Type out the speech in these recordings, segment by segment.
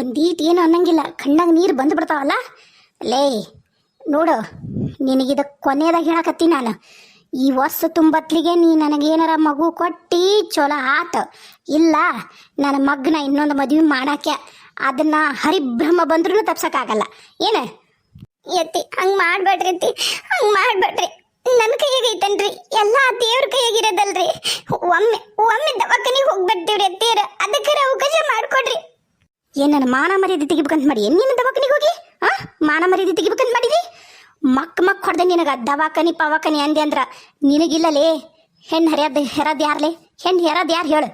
ಒಂದೀಟ್ ಏನು ಅನ್ನಂಗಿಲ್ಲ. ಕಣ್ಣಾಗ ನೀರು ಬಂದು ಬಿಡ್ತಾವಲ್ಲ? ಲೇ, ನೋಡು, ನಿನಗಿದ ಕೊನೆಯದಾಗ ಹೇಳಕತ್ತಿ ನಾನು. ಈ ವರ್ಷ ತುಂಬತ್ಲಿಗೆ ನೀ ನನಗೇನಾರ ಮಗು ಕೊಟ್ಟಿ ಚಲೋ ಆತ. ಇಲ್ಲ, ನನ್ನ ಮಗ್ನ ಇನ್ನೊಂದು ಮದುವೆ ಮಾಡಾಕೆ ಅದನ್ನ ಹರಿಬ್ರಹ್ಮ ಬಂದ್ರೂ ತಪ್ಸಕ್ಕಾಗಲ್ಲ. ಏನು? ಎತ್ತಿ, ಹಂಗೆ ಮಾಡಬೇಡ್ರಿ ಅತ್ತಿ ಹಂಗೆ ಮಾಡಬೇಡ್ರಿ. ನನ್ನ ಕೈಯಾಗ ಐತನ್ರಿ? ಎಲ್ಲ ದೇವ್ರ ಕೈಯಾಗಿರೋದಲ್ರಿ ಒಮ್ಮೆ ಒಮ್ಮೆ ದವಾಖಾನಿಗೆ ಹೋಗ್ಬಿಡ್ತೀವ್ರಿ ಅತ್ತೀರ. ಅದಕ್ಕೆ ಅವಕಾಶ ಮಾಡ್ಕೊಡ್ರಿ. ಏನ್ ನನ್ನ ಮಾನ ಮರ್ಯಾದೆ ತೆಗಿಬೇಕಂತ ಮಾಡಿ? ಏನ್ ನೀನು ದವಾಖಾನಿಗೆ ಹೋಗಿ? ಆ? ಮಾನ ಮರ್ಯಾದೆ ತೆಗಿಬೇಕಂತ ಮಾಡಿದಿ? ಮಕ್ ಮಕ್ ಹೊಡೆದೆ ನಿನಗ ದವಾಖಾನಿ ಪವಾಖಾನಿ ಅಂದೆ ಅಂದ್ರ ನಿನಗಿಲ್ಲಲೇ? ಹೆಣ್ ಹರಿಯದ ಹೆರದ್ ಯಾರ್ಲೆ? ಹೆಣ್ಣು ಹೆರದ್ ಯಾರು ಹೇಳು?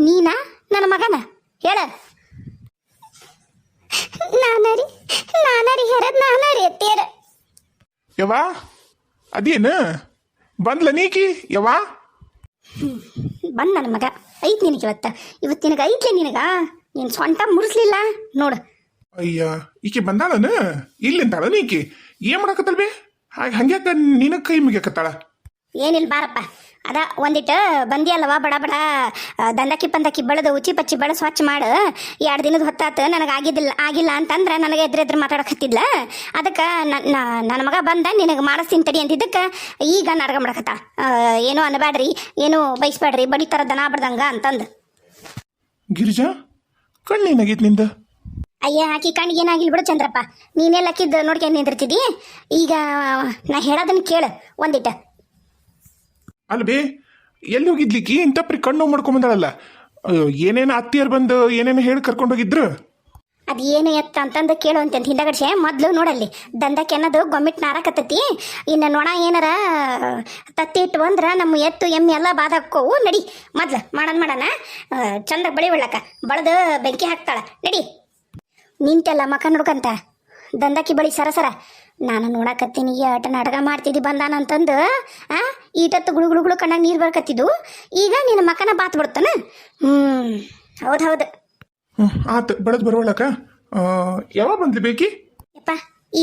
ನೀನಾ? ನನ್ನ ಮಗನ? ಹೇಳ. ನಾನರಿ ನಾನರಿ ಹೆರದ್ ನಾನರಿ ಎತ್ತೇರ ಯವಾ ಅದೇನ? ಬಂದ್ಲ ನೀಕಿ? ಯವಾ ಬಂದ್ ನನ್ನ ಮಗ. ಐತ್ ನಿನಗೆ ಇವತ್ತ. ಇವತ್ತು ನಿನಗೆ ಐತ್ಲೆ ನಿನಗ? ನೀನು ಸ್ವಂತ ಮುರಿಸ್ಲಿಲ್ಲ? ನೋಡು. ಅಯ್ಯ ಈಕೆ ಬಂದಾಳನ? ಇಲ್ಲಿಂತಾಳ ನೀಕಿ ಏನ್ ಮಾಡಕತ್ತಲ್ ಬೇ ಹಾಗೆ ಹಂಗ್ಯಾಕ ನಿನ ಕೈ ಮುಗಿಯಕತ್ತಾಳ. ಏನಿಲ್ಲ ಬಾರಪ್ಪ. ಅದ ಒಂದಿಟ್ಟು ಬಂದಿಯಲ್ಲವ ಬಡ ಬಡ ದಂದಕ್ಕಿ ಬಂದಕ್ಕಿ ಪಂದಕಿ ಬೆಳೆದು ಉಚ್ಚಿ ಪಚ್ಚಿ ಬೆಳೆ ಸ್ವಚ್ಛ ಮಾಡು. ಎರಡು ದಿನದ ಹೊತ್ತಾತು ನನಗೆ ಆಗಿದ್ದಿಲ್ಲ ಆಗಿಲ್ಲ ಅಂತಂದ್ರೆ ನನಗೆ ಎದ್ರೆ ಎದುರು ಮಾತಾಡಕತ್ತಿದ್ಲ. ಅದಕ್ಕೆ ನನ್ನ ಮಗ ಬಂದ ನಿನಗೆ ಮಾಡಿಸ್ತೀನಿ ತಡಿ ಅಂತಿದ್ದಕ್ಕೆ ಈಗ ನಡ್ಗ ಮಾಡಕತ್ತ ಏನೋ ಅನ್ಬೇಡ್ರಿ ಏನೂ ಬೈಸ್ಬೇಡ್ರಿ ಬಡಿತಾರ ದನ ಬಡ್ದಂಗ ಅಂತಂದು. ಗಿರಿಜಾ ಕಣ್ಣೇನಾಗೈತ್ನಿಂದ? ಅಯ್ಯ ಆಕಿ ಕಣ್ಣಿಗೆ ಏನಾಗಿಲ್ಲ ಬಿಡು ಚಂದ್ರಪ್ಪ. ನೀನೆಲ್ಲ ಲಕ್ಕಿದ್ದು ನೋಡ್ಕೊಂಡು ನಿಂದಿರ್ತಿದ್ದಿ? ಈಗ ನಾ ಹೇಳೋದನ್ನ ಕೇಳು ಒಂದಿಟ್ಟ. ಅಲ್ಲ ಬೇ ಎಲ್ಲಿ ಹೋಗಿದ್ಲಿಕ್ಕಿ? ಇಂತಪ್ರಿ ಕಣ್ಣು ಮಾಡ್ಕೊಂಡ್ ಬಂದಾಳಲ್ಲ. ಅಯ್ಯೋ ಏನೇನು ಅತ್ತಿಯರ್ ಬಂದು ಏನೇನು ಹೇಳಿ ಕರ್ಕೊಂಡು ಹೋಗಿದ್ರು ಅದು ಏನು ಎತ್ತ ಅಂತಂದು ಕೇಳು ಅಂತ ಹಿಂದಗಡ್ಸೆ. ಮೊದಲು ನೋಡಲ್ಲಿ, ದಂಧಕ್ಕೆ ಅನ್ನೋದು ಗೊಮ್ಮಿಟ್ ನಾರಕತ್ತತಿ. ಇನ್ನು ನೊಣ ಏನಾರ ತತ್ತಿ ಇಟ್ಟು ಬಂದ್ರೆ ನಮ್ಮ ಎತ್ತು, ಎಮ್ಮೆ ಎಲ್ಲ ಬಾದಾಕೋವು ನಡಿ. ಮೊದ್ಲು ಮಾಡೋಣ. ಮಾಡೋಣ ಚಂದ ಬಳಿ ಒಳ್ಳಕ ಬಳ್ದು ಬೆಂಕಿ ಹಾಕ್ತಾಳ. ನಡಿ. ನಿಂತೆಲ್ಲ ಮಕ ನೋಡ್ಕಂತ. ದಂದಕ್ಕಿ ಬಳಿ ಸರಸರ ನಾನು ನೋಡಕತ್ತೀನಿ ಆಟ ನಾಟಕ ಮಾಡ್ತಿದ್ದಿ ಬಂದಾನ ಅಂತಂದು, ಆ, ಈಟತ್ತು ಗುಳು ಗುಳು ಗುಳು ಕಣ್ಣಾಗ ನೀರು ಬರ್ಕತ್ತಿದ್ದು ಈಗ ನಿನ್ನ ಮಕನ ಬಾತ್ ಬಿಡ್ತಾನ. ಹ್ಞೂ ಹೌದು ಹೌದು. ಹ್ಮ್, ಆತ ಬೆಳೆದ್ ಬರೋಳಕ ಯಾವಾಗ ಬಂದ್ಲಿ ಬೇಕಿ? ಯಪ್ಪ,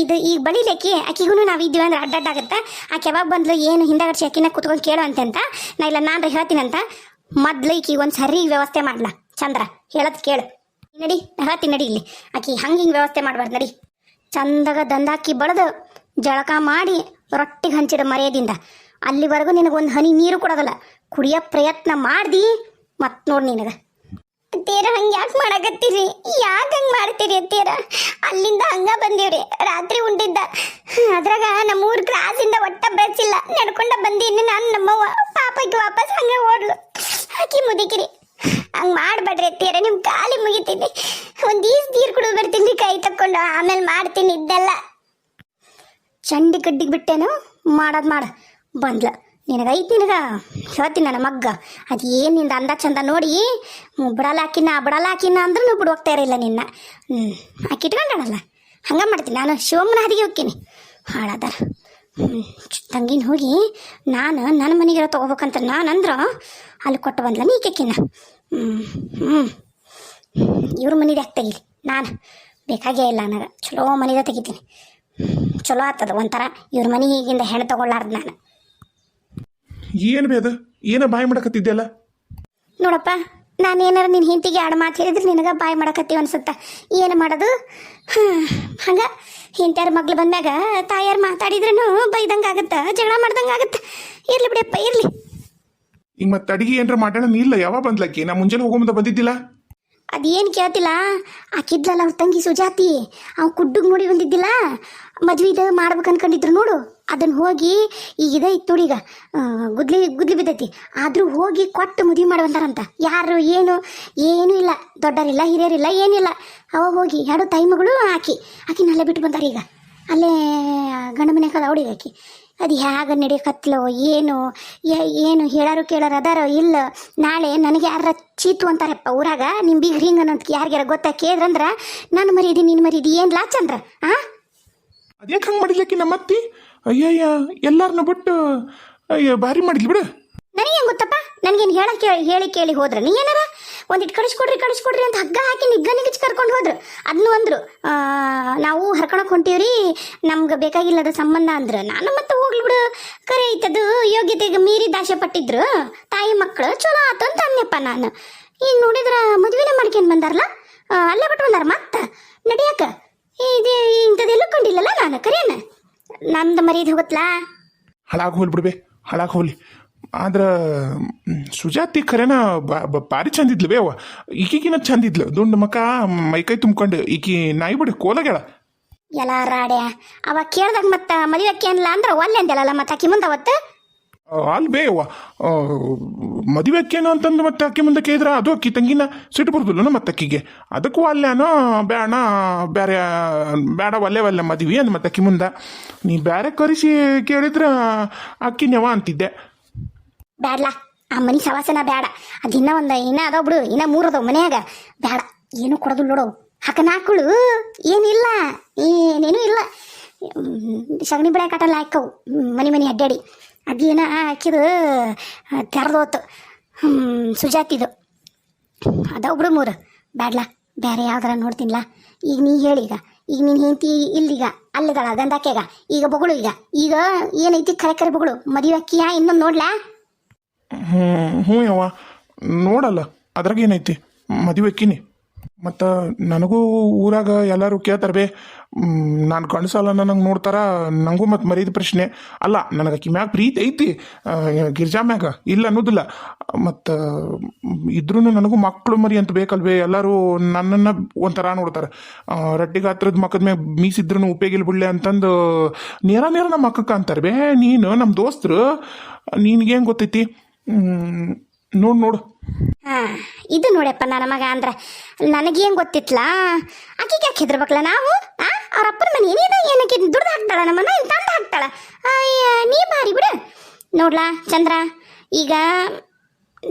ಇದು ಈಗ ಬಳಿಲೇಕಿ ಆಕಿಗೂ ನಾವು ಇದ್ದೀವಿ ಅಂದ್ರೆ ಅಡ್ಡಡ್ಡಾಗತ್ತೆ? ಆಕೆ ಯಾವಾಗ ಬಂದ್ಲು, ಏನು ಹಿಂದಗಡೆ ಆಕಿನ ಕುತ್ಕೊಂಡು ಕೇಳು ಅಂತೆ ನಾ ಇಲ್ಲ ನಾನು ಹೇಳ್ತೀನಂತ? ಮೊದ್ಲು ಈಕಿ ಒಂದು ಸರಿ ವ್ಯವಸ್ಥೆ ಮಾಡ್ಲ. ಚಂದ್ರ, ಹೇಳದ್ ಕೇಳು. ನಡಿ ಹೇಳ್ತೀನಿ ನಡಿ ಇಲ್ಲಿ. ಆಕಿ ಹಂಗೆ ಹಿಂಗೆ ವ್ಯವಸ್ಥೆ ಮಾಡ್ಬಾರ್ದು ನಡಿ. ಚಂದಾಗ ದಂದಾಕಿ ಬಳದು ಜಳಕ ಮಾಡಿ ರೊಟ್ಟಿಗೆ ಹಂಚಿಡ ಮರೆಯದಿಂದ. ಅಲ್ಲಿವರೆಗೂ ನಿನಗೊಂದು ಹನಿ ನೀರು ಕೊಡೋದಲ್ಲ. ಕುಡಿಯೋ ಪ್ರಯತ್ನ ಮಾಡ್ದಿ, ಮತ್ತೆ ನೋಡಿ ನಿನಗೆ. ಅತ್ತೀರ ಹಂಗೆ ಯಾಕೆ ಮಾಡಕತ್ತೀರಿ? ಯಾಕೆ ಹಂಗೆ ಮಾಡ್ತೀರಿ ಅತ್ತೀರ ಅಲ್ಲಿಂದ ಹಂಗ ಬಂದೀವ್ರಿ. ರಾತ್ರಿ ಉಂಡಿದ್ದ. ಅದ್ರಾಗ ನಮ್ಮ ಊರ್ ಕ್ರಾಸಿಂದ ಒಟ್ಟ ಬೆಚ್ಚಿಲ್ಲ ನಡ್ಕೊಂಡ ಬಂದೀನಿ ನಾನು ನಮ್ಮವ್ವ. ಪಾಪಕ್ಕೆ ವಾಪಸ್ ಹಂಗೆ ಓಡ್ಲು. ಹಾಕಿ ಮುದಿಕಿರಿ. ಹಂಗೆ ಮಾಡಬೇಡ್ರಿ ಅತ್ತೀರ ನಿಮ್ಮ ಕಾಲಿ ಮುಗಿತೀನಿ. ಒಂದು ಈಸ್ ನೀರು ಕುಡಿದು ಬರ್ತೀನಿ ಕೈ ತಕ್ಕೊಂಡು. ಆಮೇಲೆ ಮಾಡ್ತೀನಿ ಇದ್ದೆಲ್ಲ. ಚಂಡಿ ಕಡ್ಡಿಗೆ ಬಿಟ್ಟೇನು? ಮಾಡೋದು ಮಾಡ. ಬಂದ್ಲ. ನಿನಗೈತಿ ನಿನಗ ಹೇಳ್ತೀನಿ ನನ್ನ ಮಗ್ಗ. ಅದು ಏನು ನಿಂದ ಅಂದ ಚಂದ ನೋಡಿ ಹ್ಮ್, ಬಿಡಲಾಕಿನ ಬಿಡಲಾಕಿನ ಅಂದ್ರೆ ನೀವು ಬಿಡುವಾಗ್ತಾ ಇರಲಿಲ್ಲ ನಿನ್ನ. ಹ್ಞೂ ಆಕೆ ಇಟ್ಕೊಂಡಾಳಲ್ಲ? ಹಂಗೆ ಮಾಡ್ತೀನಿ. ನಾನು ಶಿವಮ್ಮನ ಹದಿಗೆ ಹೋಗ್ತೀನಿ. ಹಾಳಾದಾರ. ತಂಗಿನ ಹೋಗಿ ನಾನು ನನ್ನ ಮನೆಗೆ ತೊಗೋಬೇಕಂತ ನಾನು ಅಂದ್ರೆ ಅಲ್ಲಿ ಕೊಟ್ಟು ಬಂದ್ಲ ನೀ ಕೆಕ್ಕಿನ ಹ್ಞೂ ಇವ್ರ ಮನೆದಾಗ ತೆಗಿಲಿ? ನಾನು. ಬೇಕಾಗೇ ಇಲ್ಲ ನನಗೆ. ಚಲೋ ಮನೆಗೆ ತೆಗಿತೀನಿ. ಚಲೋ ಆಗ್ತದ ಒಂಥರ. ಇವ್ರ ಮನೆ ಈಗಿಂದ ಹೆಣ್ಣು ತಗೊಳ್ಳಾರ್ದು ನಾನು. ಏನು ಬೇ ಅದು? ಏನ ಬಾಯಿ ಮಾಡಕತ್ತಿದ್ದೆಲ್ಲ ನೋಡಪ್ಪ ನಾನು ಏನಾರ ನಿನ್ನ ಹಿಂತಿಗೆ ಎರಡು ಮಾತು ಹೇಳಿದ್ರೆ ನಿನಗೆ ಬಾಯಿ ಮಾಡಕತ್ತೀವಿ ಅನ್ಸುತ್ತ? ಏನು ಮಾಡೋದು? ಹಂಗೆ ಹಿಂತ್ಯಾರ ಮಗ್ಳು ಬಂದಾಗ ತಾಯಾರು ಮಾತಾಡಿದ್ರೂ ಬೈದಂಗೆ ಆಗುತ್ತೆ? ಜಗಳ ಮಾಡ್ದಂಗೆ ಆಗುತ್ತೆ? ಇರ್ಲಿ ಬಿಡಪ್ಪ ಇರ್ಲಿ. ಈಗ ಮತ್ತೆ ಅಡಿಗೆ ಏನ್ರ ಮಾಡೋಣ ನೀ ಇಲ್ಲ ಯಾವಾಗ ಬಂದ್ಲಕ್ಕಿ ನಾ ಮುಂಜಾನೆ ಹೋಗೋ ಮುಂದೆ ಬಂದಿದ್ದಿಲ್ಲ? ಅದೇನು ಕೇಳ್ತಿಲ್ಲ? ಆಕಿದ್ಲಲ್ಲ ಅವ್ರ ತಂಗಿ ಸುಜಾತಿ. ಅವ್ ಕುಡ್ಡುಗ್ ನೋಡಿ ಬಂದಿದ್ದಿಲ್ಲ? ಮದ್ವಿದ ಮಾಡ್ಬೇಕು ಅನ್ಕೊಂಡಿದ್ರು ನೋಡು. ಅದನ್ನ ಹೋಗಿ ಈಗ ಇದೆ ಇತ್ತು ಈಗ ಗುದ್ಲಿ ಗುದ್ಲಿ ಬಿದ್ದೈತಿ. ಆದರೂ ಹೋಗಿ ಕೊಟ್ಟು ಮದುವೆ ಮಾಡುವಂತಾರಂತ. ಯಾರು ಏನು, ಏನೂ ಇಲ್ಲ. ದೊಡ್ಡರಿಲ್ಲ, ಹಿರಿಯರಿಲ್ಲ, ಏನಿಲ್ಲ. ಅವ ಹೋಗಿ ಎರಡು ತಾಯಿ ಹಾಕಿ ಹಾಕಿ ನಲ್ಲೇ ಬಿಟ್ಟು ಬಂದಾರ ಈಗ. ಅಲ್ಲೇ ಗಂಡ ಮನೆ ಕದ ಅವಡಿಗೆ ಆಕಿ. ಅದು ಹೇಗೆ ನಡೆಯಕತ್ಲೋ, ಏನು ಏನು ಹೇಳಾರು ಕೇಳಾರು ಅದಾರೋ ಇಲ್ಲ. ನಾಳೆ ನನಗೆ ಯಾರ ಚೀತು ಅಂತಾರಪ್ಪ ಊರಾಗ. ನಿಮ್ಮ ಬೀಗ ಹಿಂಗ ಅಂತ ಯಾರಿಗಾರ ಗೊತ್ತಾ ಕೇಳಿದ್ರಂದ್ರ ನನ್ನ ಮರೀದಿ ನಿನ್ನ ಮರೀದಿ, ಏನು ಲಾಚಂದ್ರ ಹಾಂ ಅದ್ಯಾಕೆ ಹಂಗೆ ಮಾಡಿದ್ಲಕ್ಕಿ ನಮ್ಮ ಅತ್ತಿ ಅಯ್ಯಯ್ಯ ಎಲ್ಲಾರನ್ನ ಬಿಟ್ಟು, ಅಯ್ಯ, ಭಾರಿ ಮಾಡಿದ್ಲಿ ಬಿಡು. ನನಗೇನು ಗೊತ್ತಪ್ಪ? ನನಗೇನು ಹೇಳ ಕೇಳಿ, ಹೇಳಿ ಕೇಳಿ ಹೋದ್ರೆ. ನೀ ಏನಾರ ಒಂದಿಟ್ಟು ಕಳಿಸ್ಕೊಡ್ರಿ ಕಳಿಸ್ಕೊಡ್ರಿ ಅಂತ ಹಗ್ಗ ಹಾಕಿ ನಿಗ್ಗ ನಿಗಿಚ್ ಕರ್ಕೊಂಡು ಹೋದ್ರು. ಅದನ್ನು ಅಂದ್ರು ನಾವು ಹರ್ಕೊಳಕ್ ಹೊಂಟೀವ್ರಿ, ನಮ್ಗೆ ಬೇಕಾಗಿಲ್ಲದ ಸಂಬಂಧ ಅಂದ್ರೆ. ನಾನು ಮತ್ತೆ ಹೋಗ್ಲಿ ಬಿಡು. ಕರೆ ಐತದು, ಯೋಗ್ಯತೆಗೆ ಮೀರಿ ದಾಸೆ ಪಟ್ಟಿದ್ರು. ತಾಯಿ ಮಕ್ಕಳು ಚಲೋ ಆತು ಅಂತ ಅನ್ನಪ್ಪ ನಾನು. ಈಗ ನೋಡಿದ್ರ ಮದುವೆನೇ ಮಾಡ್ಕೊಂಡು ಬಂದಾರಲ್ಲ ಅಲ್ಲೇ ಬಿಟ್ಟು ಬಂದಾರ ಮತ್ತ? ನಡಿಯಾಕ? ಇದು, ಇಂಥದ್ದೆಲ್ಲ ಕಂಡಿಲ್ಲಲ್ಲ ನಾನು, ಕರಿಯನ? ನಂದು ಮರೀದು ಹೋಗುತ್ತಲಾ ಹಾಳಾಗಿ ಹೋಗ್ಲಿ ಬಿಡ್ಬೆ ಹಾಳಾಗಿ ಹೋಗ್ಲಿ. ಆದ್ರ ಸುಜಾತಿ ಖರೇನ ಭಾರಿ ಚಂದ ಇದ್ಲು ಬೇ ಅವ ಈಕಿಗಿನ ಚಂದ ಇದ್ಲು. ದುಂಡು ಮಕ ಮೈಕೈ ತುಂಬ್ಕೊಂಡು ಈಕಿ ನಾಯಿ ಬಿಡಿ ಕೋಲಗ್ಯಾಳ. ಎಲ್ಲ ರಾಡ್ಯ ಅವ ಕೇಳ್ದಾಗ ಮತ್ತ ಮದುವೆ ಅಲ್ಲ ಅಂದ್ರೆ ಒಲ್ಲೆ ಅಂದೆಲ್ಲ ಮತ್ತೆ ಆಕಿ ಮುಂದೆ ಅವತ್ತು? ಅಲ್ಲಿ ಬೇ ಅವ್ವ ಮದುವೆ ಅಕ್ಕೇನು ಅಂತಂದು ಮತ್ತೆ ಅಕ್ಕಿ ಮುಂದೆ ಕೇಳಿದ್ರ ಅದು ಅಕ್ಕಿ ತಂಗಿನ ಸಿಟ್ಟು ಬರ್ದಿಲ್ಲ ಮತ್ತೆ ಅಕ್ಕಿಗೆ. ಅದಕ್ಕೂ ಅಲ್ಲೇನೋ ಬೇಡ ಬೇರೆ ಬೇಡ ಒಲ್ಲೆ ಒಲ್ಲೆ ಮದುವೆ ಅಂದ್ ಮತ್ತೆ ಅಕ್ಕಿ ಮುಂದೆ. ನೀ ಬೇರೆ ಕರೆಸಿ ಕೇಳಿದ್ರ ಅಕ್ಕಿ ನೆವ ಅಂತಿದ್ದೆ. ಬೇಡಲಾ ಆ ಮನಿ ಸವಾಸನ ಬೇಡ ಅದಿನ್ನ ಒಂದು, ಇನ್ನ ಅದಾವ ಬಿಡು, ಇನ್ನ ಮೂರು ಮನ್ಯಾಗ. ಬೇಡ ಏನು ಕೊಡೋದು ನೋಡು. ಹಾಕನಾಕುಳು ಏನಿಲ್ಲ ಏನೇನು ಇಲ್ಲ. ಸಗಣಿ ಬೆಳೆ ಕಟ್ಟಲ್ಲ ಹಾಕವು. ಮನೆ ಮನೆ ಅಡ್ಡಾಡಿ ಅದೇನ ಹಾಕಿದು ತೆರೆದೋತು. ಸುಜಾತಿದು ಅದ ಒಬ್ರು ಮೂರು. ಬ್ಯಾಡ್ಲ ಬೇರೆ ಯಾವ್ದಾರ ನೋಡ್ತೀನಿಲ್ಲ ಈಗ ನೀ ಹೇಳೀಗ ಈಗ. ನೀನು ಹೆಂಡತಿ ಇಲ್ಲಿಗ ಅಲ್ಲಿಗಳ ಗಂಧಾಕೆಗ ಈಗ ಬೊಗಳು ಈಗ. ಈಗ ಏನೈತಿ ಕರೆ ಬೊಗಳು? ಮದುವೆ ಅಕ್ಕಿಯ ಇನ್ನೊಂದು ನೋಡ್ಲಾ? ಹ್ಞೂ ಹ್ಞೂ ಯವ್ವ. ನೋಡಲ್ಲ, ಅದ್ರಾಗ ಏನೈತಿ? ಮದುವೆ ಅಕ್ಕಿನಿ ಮತ್ತು ನನಗೂ ಊರಾಗ ಎಲ್ಲರೂ ಕೇಳ್ತಾರೆ, ಬೇ ನಾನು ಗಂಡಸಲ್ಲ ನನಗೆ ನೋಡ್ತಾರ ನನಗೂ ಮತ್ತು ಮರೀದ ಪ್ರಶ್ನೆ. ಅಲ್ಲ, ನನಗೆ ಆಕಿ ಮ್ಯಾಗ ಪ್ರೀತಿ ಐತಿ ಗಿರ್ಜಾ ಮ್ಯಾಗ, ಇಲ್ಲ ಅನ್ನೋದಿಲ್ಲ. ಮತ್ತು ಇದ್ರೂ ನನಗೂ ಮಕ್ಕಳು ಮರಿ ಅಂತ ಬೇಕಲ್ವೇ, ಎಲ್ಲರೂ ನನ್ನನ್ನು ಒಂಥರ ನೋಡ್ತಾರೆ. ರಡ್ಡಿ ಗಾತ್ರದ ಮಕ್ಕದ ಮ್ಯಾಗ ಮೀಸಿದ್ರೂ ಉಪಯೋಗಿಲ್ ಬಿಡ್ಲೆ ಅಂತಂದು ನೇರ ನೇರ ನಮ್ಮ ಮಕ್ಕಕ್ಕೆ ಅಂತಾರೆ, ಬೇ, ನೀನು ನಮ್ಮ ದೋಸ್ತರು, ನಿನಗೇನು ಗೊತ್ತೈತಿ? ನೋಡು ನೋಡು. ಹಾ, ಇದು ನೋಡಪ್ಪ ನನ್ನ ಮಗ ಅಂದ್ರೆ. ನನಗೇನ್ ಗೊತ್ತಿತ್ಲಾ? ಆಕಿಗೆ ಯಾಕೆ ಹೆದರ್ಬೇಕಲ್ಲ ನಾವು? ಆ, ಅವ್ರ ಅಪ್ಪನ ಮನೆ ಏನಿದೆ ಏನಕ್ಕೆ ದುಡ್ದು ಹಾಕ್ತಾಳ ನಮ್ಮನ್ನ? ತಂದ ತಂದು ಹಾಕ್ತಾಳ? ಅಯ್ಯ, ನೀ ಬಾರಿ ಬಿಡು. ನೋಡ್ಲಾ, ಚಂದ್ರ, ಈಗ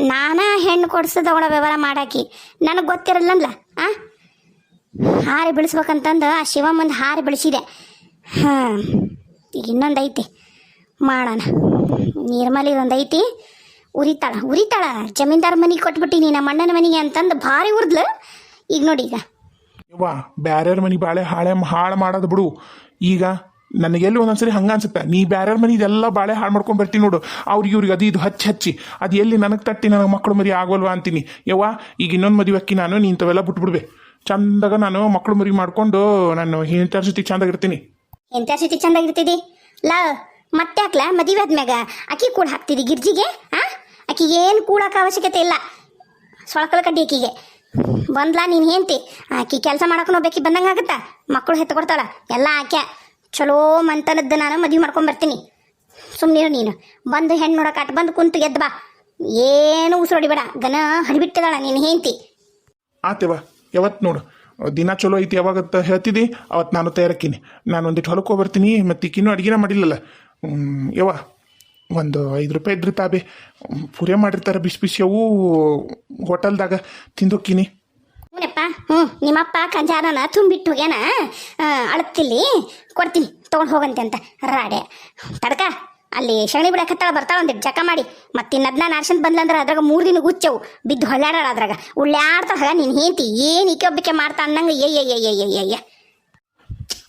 ನಾನ ಹೆಣ್ಣು ಕೊಡ್ಸು ತಗೊಳ್ಳೋ ವ್ಯವಹಾರ ಮಾಡಾಕಿ. ನನಗೆ ಗೊತ್ತಿರಲ್ಲಂದ್ಲ ಆ? ಹಾರಿ ಬೆಳೆಸ್ಬೇಕಂತಂದು ಆ ಶಿವಮ್ಮಂದು ಹಾರಿ ಬೆಳೆಸಿದೆ ಹಾಂ, ಈಗ ಇನ್ನೊಂದು ಐತಿ. ಮಾಡೋಣ. ನಿರ್ಮಲಿದೊಂದು ಐತಿ. ಉರಿತಾಳ ಉರಿತಾಳ. ಜಮೀನ್ದಾರ ಮನೆಗೆ ಕೊಟ್ಬಿಟ್ಟಿ ನಮ್ಮ ಅಣ್ಣನ ಮನೆಗೆ ಅಂತಂದು ಭಾರಿ ಉರ್ದ್ಲ. ಈಗ ನೋಡಿ ಈಗ. ಯವ್ವ ಬ್ಯಾರ್ಯಾರ ಮನೆ ಬಾಳೆ ಹಾಳೆ ಹಾಳು ಮಾಡೋದು ಬಿಡು. ಈಗ ನನಗೆಲ್ಲಿ ಒಂದೊಂದ್ಸರಿ ಹಂಗ ಅನ್ಸುತ್ತೆ. ನೀ ಬ್ಯಾರ್ಯಾರ ಮನೆ ಇದೆಲ್ಲ ಬಾಳೆ ಹಾಳು ಮಾಡ್ಕೊಂಡು ಬರ್ತೀನಿ ನೋಡು. ಅವ್ರಿಗೆ ಇವ್ರಿಗೆ ಅದು ಇದು ಹಚ್ಚಿ ಹಚ್ಚಿ. ಅದು ಎಲ್ಲಿ ನನಗೆ ತಟ್ಟಿ ನನಗೆ ಮಕ್ಕಳು ಮರಿ ಆಗೋಲ್ವಾ ಅಂತೀನಿ. ಯವ್ವ ಈಗ ಇನ್ನೊಂದು ಮದುವೆ ಅಕ್ಕಿ ನಾನು ನೀಂತವೆಲ್ಲ ಬಿಟ್ಬಿಡ್ಬೆ. ಚಂದಾಗ ನಾನು ಮಕ್ಕಳು ಮರಿ ಮಾಡ್ಕೊಂಡು ನಾನು ಇಂಥ ಜೊತೆ ಚಂದಾಗಿರ್ತೀನಿ ಎಂತ ಸತಿ ಚಂದಾಗಿರ್ತಿದಿ ಲ ಮತ್ತೆ ಹಾಕ್ಲ? ಮದುವೆ ಆದ್ಮ್ಯಾಗ ಅಕ್ಕಿ ಕೂಡ ಹಾಕ್ತಿದಿ ಗಿರ್ಜಿಗೆ? ಆ ಅಕ್ಕಿಗೆ ಏನು ಕೂಡಕ್ಕೆ ಅವಶ್ಯಕತೆ ಇಲ್ಲ. ಸೊಳಕಳ ಕಡ್ಡಿ ಆಕಿಗೆ. ಬಂದ್ಲಾ ನೀನು ಹೆಂಡ್ತಿ? ಆಕಿ ಕೆಲಸ ಮಾಡಕ್ಕೂ ಹೋಗ್ಬೇಕಿ ಬಂದಂಗೆ ಆಗುತ್ತಾ? ಮಕ್ಕಳು ಹೆತ್ತುಕೊಡ್ತಾಳ ಎಲ್ಲ ಆಕೆ ಚಲೋ ಮಂತನದ್ದು ನಾನು ಮದುವೆ ಮಾಡ್ಕೊಂಬರ್ತೀನಿ ಸುಮ್ಮನಿರು ನೀನು. ಬಂದು ಹೆಣ್ಣು ನೋಡೋಕಾಟ ಬಂದು ಕುಂತು ಗೆದ್ದು ಬಾ. ಏನು ಉಸಿರೊಡಿಬೇಡ ಗನ ಹರಿಬಿಟ್ಟಿದಾಳ ನೀನು ಹೆಂಡ್ತಿ. ಆತೇವ ಯಾವತ್ತು ನೋಡು. ದಿನ ಚಲೋ ಐತಿ ಯಾವಾಗತ್ತ ಹೇಳ್ತಿದ್ದಿ ಅವತ್ತು ನಾನು ತಯಾರಕ್ಕೀನಿ ನಾನು ಒಂದಿಟ್ಟು ಹೊಲಕ್ಕೆ ಹೋಗ್ಬರ್ತೀನಿ. ಮತ್ತು ಈಕಿನ್ನೂ ಅಡುಗೆನ ಮಾಡಿಲ್ಲಲ್ಲ. ಯವ್ವ. ಒಂದು ಐದು ರೂಪಾಯಿ ಇದ್ರಿ ತಾಬೆ. ಪೂರಿ ಮಾಡಿರ್ತಾರೆ ಬಿಸಿ ಬಿಸಿ ಅವು ಹೋಟೆಲ್ದಾಗ ತಿಂದೋಕ್ಕಿನಿ. ಹ್ಞೂನಪ್ಪ. ಹ್ಞೂ, ನಿಮ್ಮಪ್ಪ ಕಂಜಾರನ ತುಂಬಿಟ್ಟು ಹೋಗ್ಯಾನ. ಅಳತ್ತಿಲ್ಲಿ ಕೊಡ್ತೀನಿ, ತೊಗೊಂಡು ಹೋಗಂತೆ ಅಂತ. ರಾಡೆ. ತಡ್ಕ, ಅಲ್ಲಿ ಶಗಣಿ ಬಿಡಕತ್ತಾಳ ಬರ್ತಾಳ ಒಂದಿಟ್ಟು ಜಕ ಮಾಡಿ. ಮತ್ತೆ ಇನ್ನದ್ನ ನಾರ್ಸಂತ ಬಂದ್ಲಂದ್ರೆ ಅದ್ರಾಗ ಮೂರು ದಿನ ಗುಚ್ಚವು ಬಿದ್ದು ಹೊಳ್ಳಾಡಾಳ ಅದ್ರಾಗ. ಉಳ್ಳಾಡ್ತಾಳ ನೀನು ಹೇಂತಿ ಏನು ಈಕೆ ಒಬ್ಬಕ್ಕೆ ಮಾಡ್ತಾ ಅನ್ನಂಗೆ ಏಯ್ಯ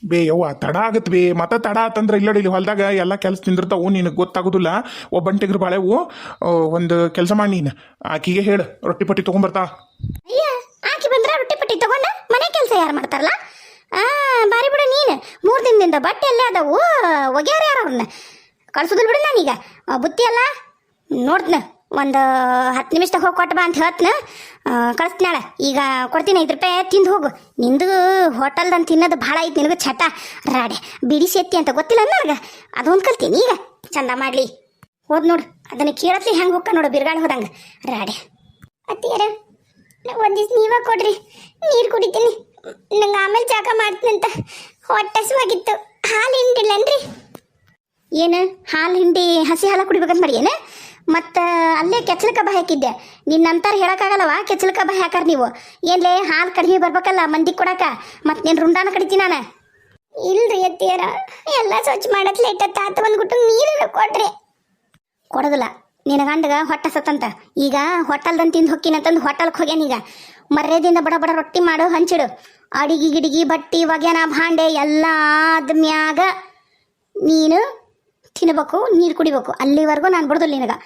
ಬೇ, ಯವ್ವ, ತಡ ಆಗತ್ತೆ ಬೇ. ಮತ್ತ ತಡ ಆತಂದ್ರೆ ಇಲ್ಲ ಇಲ್ಲಿ ಹೊಲದಾಗ ಎಲ್ಲ ಕೆಲಸ ತಿಂದಿರ್ತಾವು ನಿನಗೆ ಗೊತ್ತಾಗೋದಿಲ್ಲ. ಒಬ್ಬಂಟಿಗ್ರ ಬಾಳೆವು ಒಂದು ಕೆಲಸ ಮಾಡಿ ನೀನು. ಆಕಿಗೆ ಹೇಳು, ರೊಟ್ಟಿ ಪಟ್ಟಿ ತೊಗೊಂಬರ್ತಾ ಅಯ್ಯ, ಆಕಿ ಬಂದ್ರೆ ರೊಟ್ಟಿ ಪಟ್ಟಿ ತಗೊಂಡ ಮನೆ ಕೆಲಸ ಯಾರು ಮಾಡ್ತಾರಲ್ಲ? ಆ, ಬಾರಿ ಬಿಡು ನೀನು. ಮೂರು ದಿನದಿಂದ ಬಟ್ಟೆ ಎಲ್ಲ ಅದಾವು. ಒಗ್ಯಾರ ಯಾರು ಅವ್ರನ್ನ? ಕಳ್ಸೋದಿಲ್ಲ ಬಿಡು ನಾನೀಗ. ಬುತ್ತಿ ಅಲ್ಲ? ನೋಡ್ತನ. ಒಂದು ಹತ್ತು ನಿಮಿಷದಾಗ ಹೋಗಿ ಕೊಟ್ಟು ಬಾ ಅಂತ ಹೇಳ್ತನ. ಕಳಿಸ್ತೀನಾಳ ಈಗ ಕೊಡ್ತೀನಿ, ಐದು ರೂಪಾಯಿ ತಿಂದು ಹೋಗು. ನಿಂದು ಹೋಟೆಲ್ದಂತ ತಿನ್ನೋದು ಭಾಳ ಐತಿ ನಿನಗೆ ಚಟ. ರಾಡೆ, ಬಿಡಿ ಸೇತಿ ಅಂತ ಗೊತ್ತಿಲ್ಲ ನನಗೆ ಅದೊಂದು ಕಲ್ತೀನಿ. ಈಗ ಚಂದ ಮಾಡಲಿ. ಹೋದ್ ನೋಡು, ಅದನ್ನ ಕೇಳತ್ಲಿ ಹೆಂಗೆ ಹೋಗ್ಕ ನೋಡು ಬಿರ್ಗಾಳ ಹೋದಂಗೆ. ರಾಡೆ. ಅತ್ತಿಯರ ಒಂದು ನೀವೇ ಕೊಡ್ರಿ. ನೀರು ಕುಡಿತೀನಿ. ನಂಗೆ ಆಮೇಲೆ ಜಾಗ ಮಾಡ್ತೀನಂತ. ಹೊಟ್ಟೆ ಹಸುವಾಗಿತ್ತು ಹಾಲು ಹಿಂಡಿಲ್ಲನ್ರಿ ಏನು? ಹಾಲು ಹಿಂಡಿ ಹಸಿ ಹಾಲು ಕುಡಿಬೇಕಂತ ಮಾಡಿ ಏನು? ಮತ್ತು ಅಲ್ಲೇ ಕೆಚ್ಚಲ ಕಬ್ಬ ಹಾಕಿದ್ದೆ. ನಿನ್ನಂತಾರ ಹೇಳೋಕ್ಕಾಗಲ್ಲವ? ಕೆಚ್ಚಲ ಕಬ್ಬ ಹಾಕರ್ ನೀವು. ಏನ್ಲೇ, ಹಾಲು ಕಡಿಮೆ ಬರ್ಬೇಕಲ್ಲ, ಮಂದಿ ಕೊಡಕ. ಮತ್ತು ನೀನು ರುಂಡಾನ ಕಡಿತೀನಿ ನಾನು. ಇಲ್ರಿ ಎತ್ತಿಯರ ಎಲ್ಲ ಸ್ವಚ್ಛ ಮಾಡಕ್ ಲೇಟ್ ತಾತ ಬಂದ್ಬಿಟ್ಟು ನೀರು ಕೊಡ್ರಿ ಕೊಡೋದಿಲ್ಲ. ನಿನ್ನ ಗಂಡಗ ಹೊಟ್ಟೆ ಸತ್ತಂತ. ಈಗ ಹೋಟೆಲ್ದಂತ ತಿಂದು ಹೊಕ್ಕಿನಂತಂದು ಹೋಟೆಲ್ಗೆ ಹೋಗ್ಯಾನೀಗ ಮರ್ಯಾದಿಂದ ಬಡ ಬಡ ರೊಟ್ಟಿ ಮಾಡು, ಹಂಚಿಡು. ಅಡಿಗೆ ಗಿಡಿಗಿ, ಬಟ್ಟಿ, ಒಗ್ಯಾನ, ಭಾಂಡೆ ಎಲ್ಲ ಆದ್ಮ್ಯಾಗ ನೀನು ತಿನ್ಬೇಕು, ನೀರು ಕುಡಿಬೇಕು. ಅಲ್ಲಿವರೆಗೂ ನಾನು ಬಿಡೋದಿಲ್ಲ ನಿನಗ.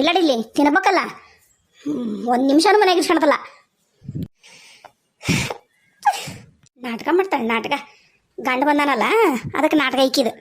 ಇಲ್ಲಡಿಲ್ಲಿ ತಿನ್ನಬೇಕಲ್ಲ ಒಂದು ನಿಮಿಷನೂ ಮನೆಗೆ ಇಸ್ಕೊಳತಲ್ಲ ನಾಟಕ ಮಾಡ್ತಾಳೆ, ನಾಟಕ. ಗಂಡ ಬಂದಾನಲ್ಲ, ಅದಕ್ಕೆ ನಾಟಕ ಇಕ್ಕಿದು